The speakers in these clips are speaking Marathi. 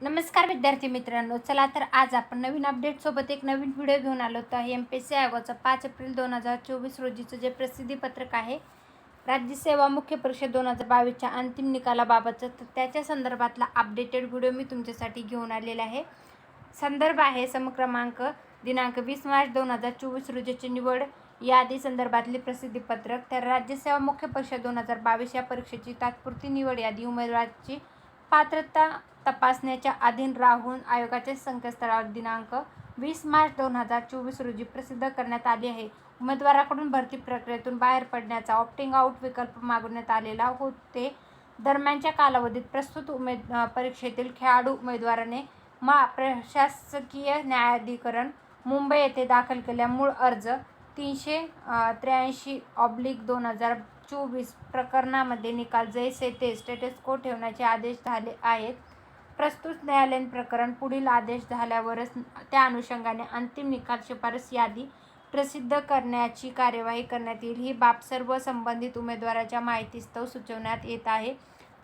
नमस्कार विद्यार्थी मित्रांनो चला तर आज आपण नवीन अपडेटसोबत एक नवीन व्हिडिओ घेऊन आलो. होतो एम पी सी आयोगाचं पाच एप्रिल दोन हजार चोवीस रोजीचं जे प्रसिद्धीपत्रक आहे राज्यसेवा मुख्य परीक्षा दोन हजार बावीसच्या अंतिम निकालाबाबतचं तर त्याच्या संदर्भातला अपडेटेड व्हिडिओ मी तुमच्यासाठी घेऊन आलेला आहे. संदर्भ आहे समक्रमांक दिनांक वीस मार्च दोन हजार चोवीस रोजीची निवड. यादी संदर्भातली प्रसिद्धीपत्रक तर राज्यसेवा मुख्य परीक्षा दोन हजार बावीस या परीक्षेची तात्पुरती निवड यादी उमेदवाराची पात्रता तपासण्याच्या अधीन राहून आयोगाच्या संकेतस्थळावर दिनांक वीस मार्च दोन हजार चोवीस रोजी प्रसिद्ध करण्यात आली आहे. उमेदवाराकडून भरती प्रक्रियेतून बाहेर पडण्याचा ऑप्टिंग आऊट विकल्प मागवण्यात आलेला होते. दरम्यानच्या कालावधीत प्रस्तुत उमेद परीक्षेतील खेळाडू उमेदवाराने मा प्रशासकीय न्यायाधिकरण मुंबई येथे दाखल केल्या मूळ अर्ज तीनशे त्र्याऐंशी ऑब्लिक दोन हजार चोवीस प्रकरणामध्ये निकाल जैसे ते स्टेटस को ठेवण्याचे आदेश झाले आहेत. प्रस्तुत न्यायालयीन प्रकरण पुढील आदेश झाल्यावरच त्या अनुषंगाने अंतिम निकाल शिफारस यादी प्रसिद्ध करण्याची कार्यवाही करण्यात येईल. ही बाब सर्व संबंधित उमेदवाराच्या माहितीस्तव सुचवण्यात येत आहे.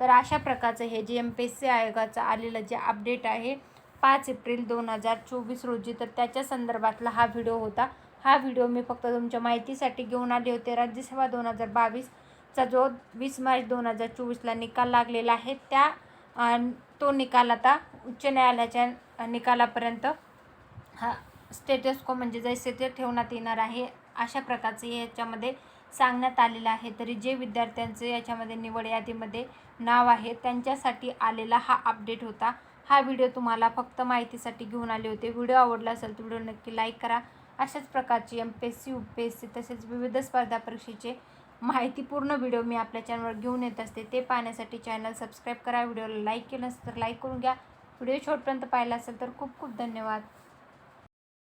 तर अशा प्रकारचं हे जे एम पी एस सी आयोगाचं आलेलं जे अपडेट आहे पाच एप्रिल दोन हजार चोवीस रोजी तर त्याच्या संदर्भातला हा व्हिडिओ होता. हा व्हिडिओ मी फक्त तुमच्या माहितीसाठी घेऊन आले होते. राज्यसभा दोन हजार बावीसचा जो वीस मार्च दोन हजार चोवीसला निकाल लागलेला आहे त्या तो निकाल आता उच्च न्यायालयाच्या निकालापर्यंत हा स्टेटस को म्हणजे जैसे ते ठेवण्यात येणार आहे अशा प्रकारचे याच्यामध्ये सांगण्यात आलेलं आहे. तरी जे विद्यार्थ्यांचे याच्यामध्ये निवड यादीमध्ये नाव आहे त्यांच्यासाठी आलेला हा अपडेट होता. हा व्हिडिओ तुम्हाला फक्त माहितीसाठी घेऊन आले होते. व्हिडिओ आवडला असेल तर व्हिडिओ नक्की लाईक करा. अशाच प्रकारची M P S C U P S C तसेच विविध स्पर्धा परीक्षेचे माहितीपूर्ण व्हिडिओ मी आपल्या चॅनलवर घेऊन येत असते. ते पाहण्यासाठी चॅनल सबस्क्राईब करा. व्हिडिओला लाईक केलं असेल तर लाईक करून घ्या. व्हिडिओ शेवटपर्यंत पाहिला असेल तर खूप खूप धन्यवाद.